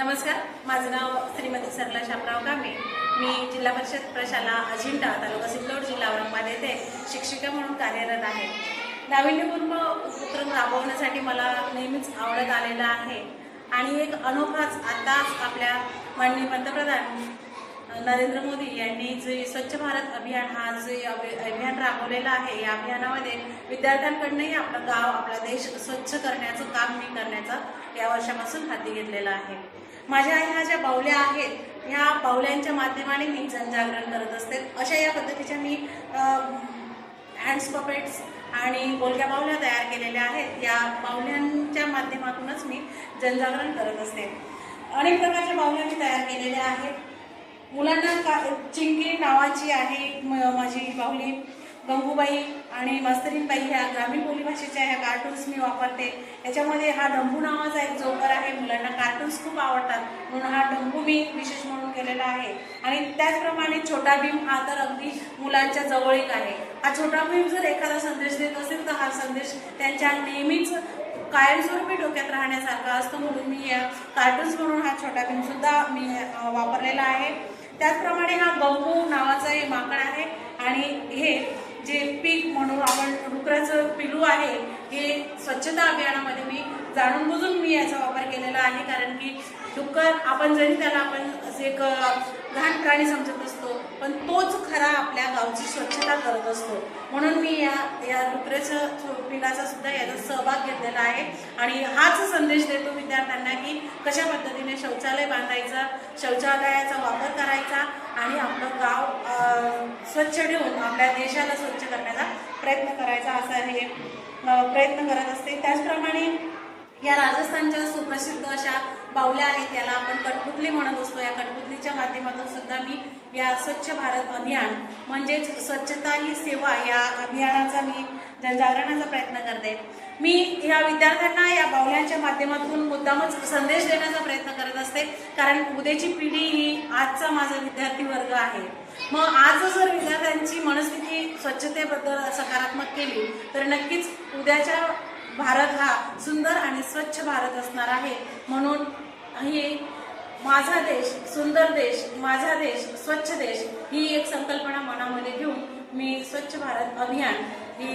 नमस्कार माझं नाव श्रीमती सरला शामराव कांबे मी जिल्हा परिषद प्रशाला अजिंठा तालुका सिल्लोड जिल्हा औरंगाबाद येथे शिक्षिका म्हणून कार्यरत आहे. नाविन्यपूर्ण उपक्रम राबवण्यासाठी मला नेहमीच आवडत आलेला आहे. आणि एक अनोखाच आताच आपल्या माननीय पंतप्रधान नरेंद्र मोदी यांनी जे स्वच्छ भारत अभियान हा जे अभियान राबवलेलं आहे या अभियानामध्ये विद्यार्थ्यांकडनंही आपलं गाव आपला देश स्वच्छ करण्याचं काम मी करण्याचा या वर्षापासून हाती घेतलेला आहे. माझ्या ह्या ज्या बाहुल्या आहेत ह्या बाहुल्यांच्या माध्यमाने मी जनजागरण करत असते. अशा या पद्धतीच्या मी हँड्स पपेट्स आणि बोलक्या बाहुल्या तयार केलेल्या आहेत. या बाहुल्यांच्या माध्यमातूनच मी जनजागरण करत असते. अनेक प्रकारच्या बाहुल्या मी तयार केलेल्या आहेत. मुलांना का चिंगी नावाची आहे म- माझी बाहुली गंगूबाई आणि मस्तरीनबाई ह्या ग्रामीण बोलीभाषेच्या ह्या कार्टून्स मी वापरते. याच्यामध्ये हा डंबू नावाचा एक जोकर आहे. मुलांना कार्टून्स खूप आवडतात. म्हणून हा डंबू मी विशेष म्हणून केलेला आहे. आणि त्याचप्रमाणे छोटा भीम हा तर अगदी मुलांच्या जवळीक आहे. हा छोटा भीम जर एखादा संदेश देत असेल तर हा संदेश त्यांच्या नेहमीच कायमस्वरूपी डोक्यात राहण्यासारखा असतो. म्हणून मी या कार्टून्स म्हणून हा छोटा भीमसुद्धा मी वापरलेला आहे. त्याचप्रमाणे हा गंगू नावाचा एक माकड आहे आणि हे जे पीक म्हणून आपण डुकराचं पिलू आहे हे स्वच्छता अभियानामध्ये मी जाणून बुजून मी याचा वापर केलेला आहे कारण की डुक्कर आपण जरी त्याला आपण असे एक घाण प्राणी समजत असतो पण तोच खरा आपल्या गावची स्वच्छता करत असतो. म्हणून मी या या डुकऱ्याचं पिलाचा सुद्धा याचा सहभाग घेतलेला आहे. आणि हाच संदेश देतो विद्यार्थ्यांना की कशा पद्धतीने शौचालय बांधायचं शौचालयाचा वापर करायचा आणि आपलं गाव स्वच्छ ठेवून आपल्या देशाला स्वच्छ करण्याचा प्रयत्न करायचा असा हे प्रयत्न करत असते. त्याचप्रमाणे या राजस्थानच्या सुप्रसिद्ध अशा बावल्या आहेत त्याला आपण कठपुतली म्हणत असतो. या कठपुतलीच्या माध्यमातून सुद्धा मी या स्वच्छ भारत अभियान म्हणजेच स्वच्छता ही सेवा या अभियानाचा मी जनजागरणाचा प्रयत्न करते. मी या विद्यार्थ्यांना या बावल्यांच्या माध्यमातून मुद्दामच संदेश देण्याचा प्रयत्न करत असते कारण उद्याची पिढी ही आजचा माझा विद्यार्थी वर्ग आहे. मग आज जर विद्यार्थ्यांची मनस्थिती स्वच्छतेबद्दल सकारात्मक केली तर नक्कीच उद्याच्या भारत हा सुंदर आणि स्वच्छ भारत असणार आहे. म्हणून ही माझा देश सुंदर देश माझा देश स्वच्छ देश ही एक संकल्पना मनामध्ये घेऊन मी स्वच्छ भारत अभियान ही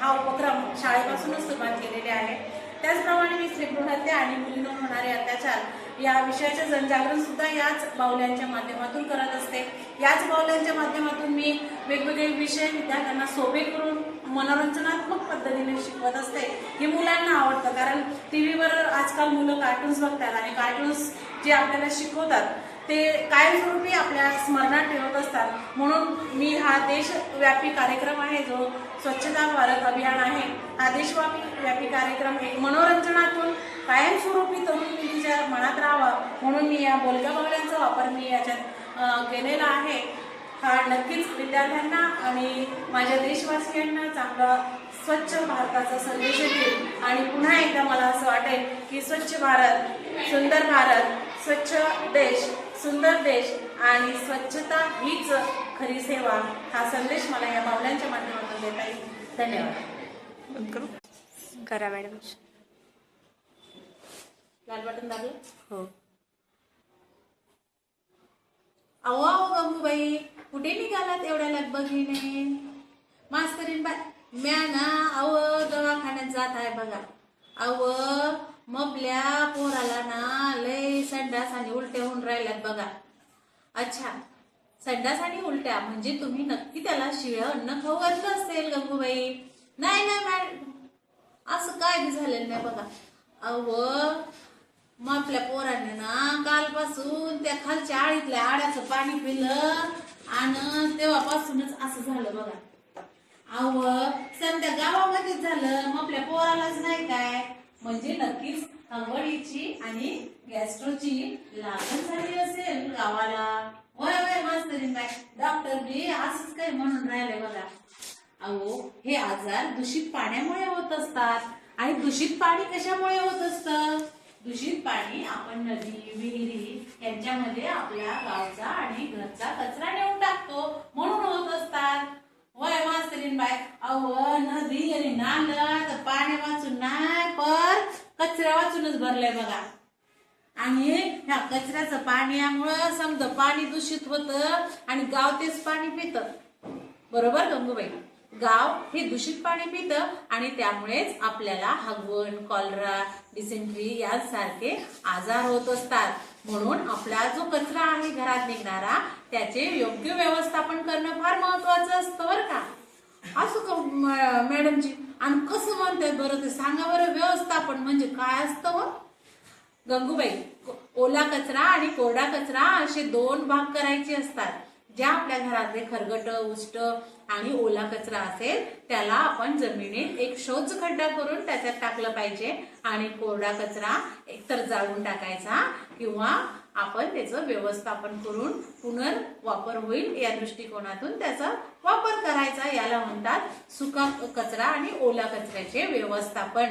हा उपक्रम शाळेपासूनच सुरुवात केलेली आहे. त्याचप्रमाणे मी स्त्रीभ्रूण हत्या आणि मुलींवर होणारे अत्याचार या विषयाचे जनजागरण सुद्धा याच बाहुल्यांच्या माध्यमातून करत असते. याच बाहुल्यांच्या माध्यमातून मी वेगवेगळे विषय विद्यार्थ्यांना सोपे करून मनोरंजनात्मक पद्धतीने शिकवत असते. हे मुलांना आवडतं. कारण टी व्हीवर आजकाल मुलं कार्टून्स बघतात आणि कार्टून्स जे आपल्याला शिकवतात ते कायमस्वरूपी आपल्या स्मरणात ठेवत असतात. म्हणून मी हा देशव्यापी कार्यक्रम आहे जो स्वच्छता भारत अभियान आहे. हा देशव्यापी व्यापी कार्यक्रम एक मनोरंजनातून कायमस्वरूपी तरुण पिढीच्या मनात राहावा. म्हणून मी या बोलक्या बंगल्यांचा वापर मी याच्यात केलेला आहे. हा नक्कीच विद्यार्थ्यांना आणि माझ्या देशवासियांना चांगला स्वच्छ भारताचा संदेश देईल. आणि पुन्हा एकदा मला असं वाटेल की स्वच्छ भारत सुंदर भारत स्वच्छ देश सुंदर देश आणि स्वच्छता हीच खरी सेवा हा संदेश मला या बावल्यांच्या माध्यमातून देता येईल. धन्यवाद. करा मॅडम. लाल बटन दाबलं? हो. अहो अहो गंगूबाई कुठे निघालात एवढ्या लगबगीने? मास्तरीन बाय म्या ना अव दवाखान्यात जात आहे बघा. अव मपल्या पोराला ना लय संडास आणि उलट्या होऊन राहिल्यात बघा. अच्छा संडास आणि उलट्या म्हणजे तुम्ही नक्की त्याला शिळं अन्न खाऊ घातलं असेल गंगूबाई. नाही नाही मॅडम असं काय झालेलं नाही बघा. अव मग आपल्या पोराने ना कालपासून त्या खालच्या आळीतल्या आड्याचं पाणी पिलं आणि तेव्हापासूनच असं झालं बघा. अव सध्या गावामध्येच झालं. मग आपल्या पोरालाच नाही काय? म्हणजे नक्कीच अंगडीची आणि गॅस्ट्रोची लागण झाली असेल गावाला. वय वय मास्तरीन बाय डॉक्टर बी असंच काय म्हणून राहिले बघा. अहो हे आजार दूषित पाण्यामुळे होत असतात. आणि दूषित पाणी कशामुळे होत असतं? दूषित पाणी आपण नदी विहिरी यांच्यामध्ये आपल्या गावचा आणि घरचा कचरा नेऊन टाकतो. म्हणून होत असतात. वय मास्तरीन बाय अहो नदी आणि नालं तर पाण्या वाचून नाही पण कचऱ्या वाचूनच भरलंय बघा. आणि ह्या कचऱ्याचं पाण्यामुळं समजा पाणी दूषित होतं आणि गाव तेच पाणी पितं. बरोबर गंगूबाई? गाव हे दूषित पाणी पितं आणि त्यामुळेच आपल्याला हगवण कॉलरा डिसेंट्री यांसारखे आजार होत असतात. म्हणून आपला जो कचरा आहे घरात निघणारा त्याचे योग्य व्यवस्थापन करणं फार महत्वाचं असतं बरं का. असं मॅडमजी? आणि कसं म्हणतात बरं ते? सांगा बरं व्यवस्थापन म्हणजे काय असतं व गंगूबाई ओला कचरा आणि कोरडा कचरा असे दोन भाग करायचे असतात. ज्या आपल्या घरातले खरगट उष्ट आणि ओला कचरा असेल त्याला आपण जमिनीत एक शोच खड्डा करून त्याच्यात टाकलं पाहिजे आणि कोरडा कचरा एकतर जाळून टाकायचा किंवा आपण त्याचं व्यवस्थापन करून पुनर्वापर होईल या दृष्टिकोनातून त्याचा वापर करायचा. याला म्हणतात सुका कचरा आणि ओला कचऱ्याचे व्यवस्थापन.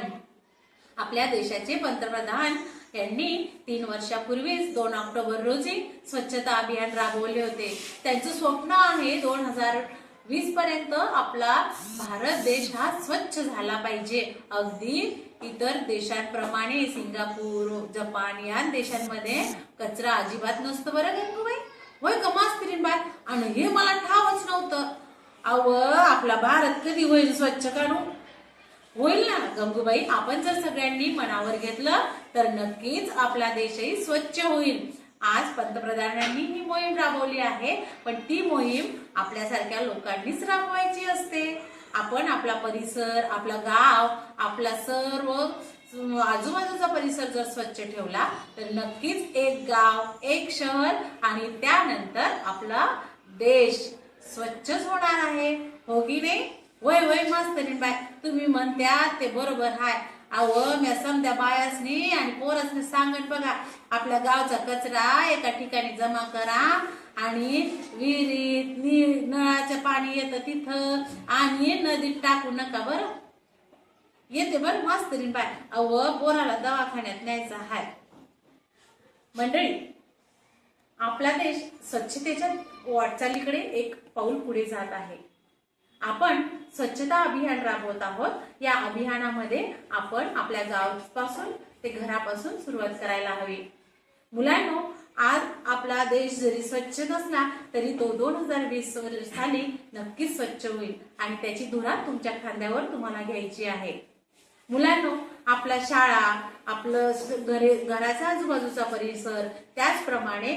आपल्या देशाचे पंतप्रधान यांनी तीन वर्षापूर्वीच दोन ऑक्टोबर रोजी स्वच्छता अभियान राबवले होते. त्यांचं स्वप्न आहे दोन हजार वीस पर्यंत आपला भारत देश हा स्वच्छ झाला पाहिजे. अगदी इतर देशांप्रमाणे सिंगापूर जपान या देशांमध्ये कचरा अजिबात नसतो बरं गंगूबाई? होय कमा मास्त्रीन बाय आणि हे मला ठावच नव्हतं. अव आपला भारत कधी होईल स्वच्छ काढू होईल ना? गंगूबाई आपण जर सगळ्यांनी मनावर घेतलं तर नक्कीच आपला देशही स्वच्छ होईल. आज पंतप्रधानांनी ही मोहीम राबवली आहे पण ती मोहीम आपल्यासारख्या लोकांनीच राबवायची असते. आपण आपला परिसर आपला गाव आपला सर्व आजूबाजूचा परिसर जर स्वच्छ ठेवला तर नक्कीच एक गाव एक शहर आणि त्यानंतर आपला देश स्वच्छच होणार आहे. हो की नाही? वय वय मास्तरीन बाय. तुम्ही म्हणत्या ते बरोबर हाय. अहो म्या समजा बायासनी आणि पोरासनी सांगत बघा आपल्या गावचा कचरा एका ठिकाणी जमा करा आणि विहिरीत नि नळाचं पाणी येतं तिथं आणि नदीत टाकू नका बरं. येते बरं मस्त बाय. अहो पोराला दवाखान्यात न्यायचा हाय. मंडळी आपला देश स्वच्छतेच्या वाटचालीकडे एक पाऊल पुढे जात आहे. आपण स्वच्छता अभियान राबवत आहोत. या अभियानामध्ये आपण आपल्या गावापासून ते घरापासून सुरुवात करायला हवी. मुलांनो आज आपला देश जरी स्वच्छ नसला तरी तो दोन हजार वीस साली नक्कीच स्वच्छ होईल आणि त्याची धुरा तुमच्या खांद्यावर तुम्हाला घ्यायची आहे. मुलांनो आपल्या शाळा आपलं घरे घराचा आजूबाजूचा परिसर त्याचप्रमाणे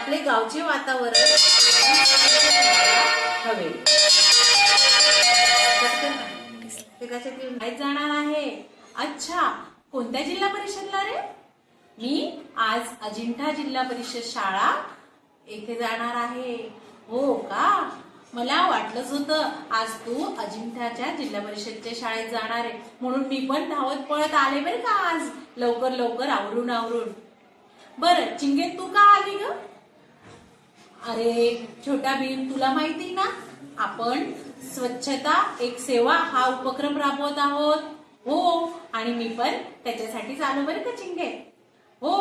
आपले गावचे वातावरण हवे. ते माहीत जाणार आहे. अच्छा कोणत्या जिल्हा परिषदला रे? मी आज अजिंठा जिल्हा परिषद शाळा येथे जाणार आहे. हो का? मला वाटलंच होतं आज तू अजिंठ्याच्या जिल्हा परिषदच्या शाळेत जाणार आहे. म्हणून मी पण धावत पळत आले बरं का आज. लवकर लवकर आवरून आवरून. बरं चिंगे तू का आली ग? अरे छोटा भीम तुला माहिती ना? आपण स्वच्छता एक सेवा हा उपक्रम राबवत आहोत. हो आणि मी पण त्याच्यासाठीच आलो बरं का चिंगे हो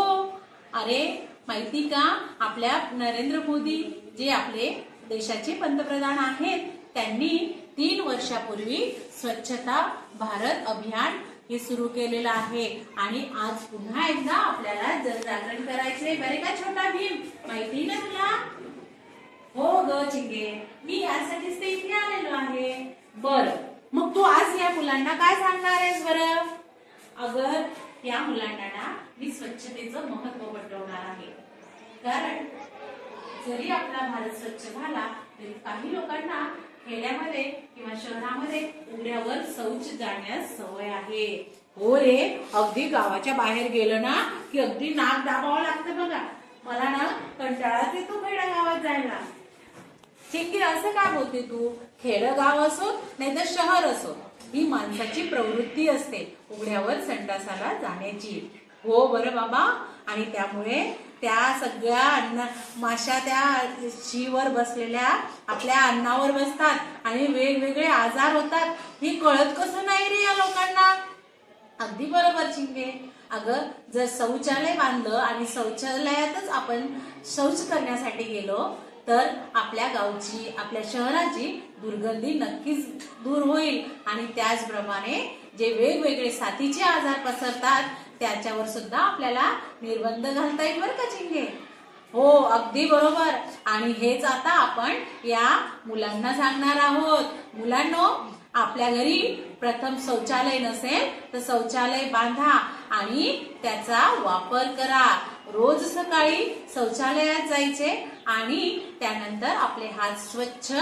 अरे माहिती का? आपल्या नरेंद्र मोदी जे आपले देशाचे पंतप्रधान आहेत त्यांनी तीन वर्षापूर्वी स्वच्छता भारत अभियान हे सुरू केलेलं आहे. आणि आज पुन्हा एकदा आपल्याला जनजागरण करायचंय. बरे का छोटा भीम? माहिती ना तुला? हो ग चिंगे. मी यासाठीच ते इथे आलेलो आहे. बर. मग तू आज या मुलांना काय सांगणार आहेस बरं? अगर या मुलांना ना मी स्वच्छतेचं महत्त्व पटवणार आहे. कारण जरी आपला भारत स्वच्छ झाला तरी काही लोकांना खेड्यामध्ये किंवा शहरामध्ये उघड्यावर शौच जाण्यास सवय आहे. हो रे अगदी गावाच्या बाहेर गेलं ना की अगदी नाक दाबावं लागतं बघा. मला ना कंटाळाच येतो खेड्या गावात जायला. ठीक आहे असं काय बोलते तू? खेडगाव असो नाही तर शहर असो ही माणसाची प्रवृत्ती असते. उघड्यावर संडासाला जाण्याची. हो बरं बाबा. आणि त्यामुळे त्या सगळ्या अन्न माशा त्या शीवर बसलेल्या आपल्या अन्नावर बसतात आणि वेगवेगळे आजार होतात. ही कळत कसं नाही रे या लोकांना? अगदी बरोबर चिंगे. अगं जर शौचालय बांधलं आणि शौचालयातच आपण शौच करण्यासाठी गेलो तर आपल्या गावची आपल्या शहराची दुर्गंधी नक्कीच दूर होईल. आणि त्याचप्रमाणे जे वेगवेगळे साथीचे आजार पसरतात त्याच्यावर सुद्धा आपल्याला निर्बंध घालता येईल बरं का चिंगे? हो अगदी बरोबर. आणि हेच आता आपण या मुलांना सांगणार आहोत. मुलांनो आपल्या घरी प्रथम शौचालय नसेल तर शौचालय बांधा आणि त्याचा वापर करा. रोज सकाळी शौचालयात जायचे आणि त्यानंतर आपले हात स्वच्छ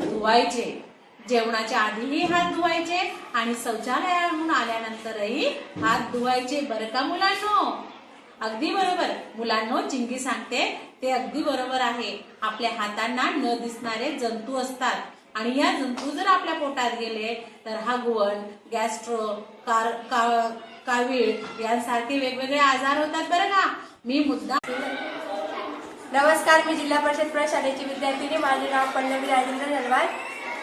धुवायचे. जेवणाच्या आधीही हात धुवायचे आणि शौचालयाहून आल्यानंतरही हात धुवायचे बरं का मुलांनो? अगदी बरोबर. मुलांनो चिंगी सांगते ते अगदी बरोबर आहे. आपल्या हातांना न दिसणारे जंतू असतात. आणि या जंतू जर आपल्या पोटात गेले तर हा गुवण गॅस्ट्रो कार का- कावीळ यांसारखे वेगवेगळे आजार होतात बरं का? मी मुद्दा नमस्कार मी जिल्हा परिषद प्रशालेची विद्यार्थिनी. माझे नाव पल्लवी राजेंद्र नरवाल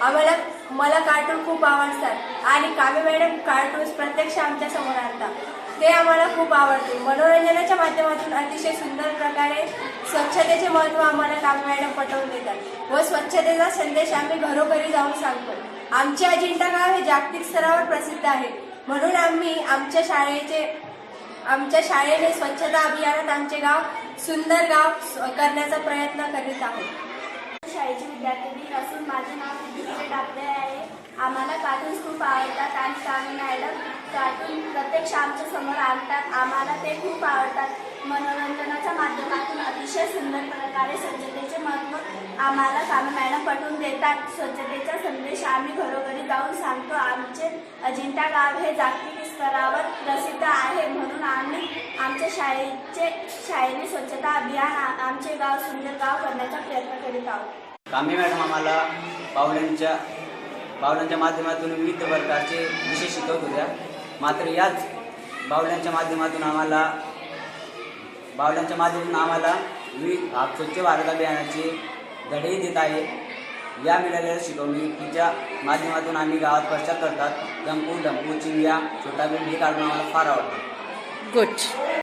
आम्हाला मला कार्टून खूप आवडतात. आणि कामे मॅडम कार्टून्स प्रत्यक्ष आमच्यासमोर आणतात. ते आम्हाला खूप आवडते. मनोरंजनाच्या माध्यमातून अतिशय सुंदर प्रकारे स्वच्छतेचे महत्त्व आम्हाला कामे मॅडम पटवून देतात व स्वच्छतेचा संदेश आम्ही घरोघरी जाऊन सांगतो. आमचे अजिंठा गाव हे जागतिक स्तरावर प्रसिद्ध आहे. म्हणून आम्ही आमच्या शाळेचे आमच्या शाळेने स्वच्छता अभियानात आमचे गाव सुंदर गाव करण्याचा प्रयत्न करीत आहोत. शाळेची विद्यार्थिनी असून माझे नाव विद्युत टाकले आहे. आम्हाला कार्टून्स खूप आवडतात आणि स्वामी मॅडम कार्टून प्रत्यक्ष आमच्यासमोर आणतात. आम्हाला ते खूप आवडतात. मनोरंजनाच्या माध्यमातून अतिशय सुंदर प्रकारे स्वच्छतेचे महत्त्व आम्हाला स्वामी मॅडम पटवून देतात. स्वच्छतेचा संदेश आम्ही घरोघरी जाऊन सांगतो. आमचे अजिंठा गाव हे जागतिक स्तरावर प्रसिद्ध आहे म्हणून आम्ही आमच्या शाळेचे शाळेने स्वच्छता अभियान आमचे गाव सुंदर गाव करण्याचा प्रयत्न करीत आहोत. कांबे मॅडम आम्हाला पाहुण्यांच्या बावल्यांच्या माध्यमातून विविध प्रकारचे विषय शिकवत होत्या. मात्र याच बावल्यांच्या माध्यमातून आम्हाला बावल्यांच्या माध्यमातून आम्हाला विविध स्वच्छ भारत अभियानाचे धडेही देत आहे. या मिळालेल्या तिच्या माध्यमातून आम्ही गावात प्रचार करतात. डंपू डंपू चिंग्या छोटा बीट हे काढून आम्हाला फार आवडतं गुड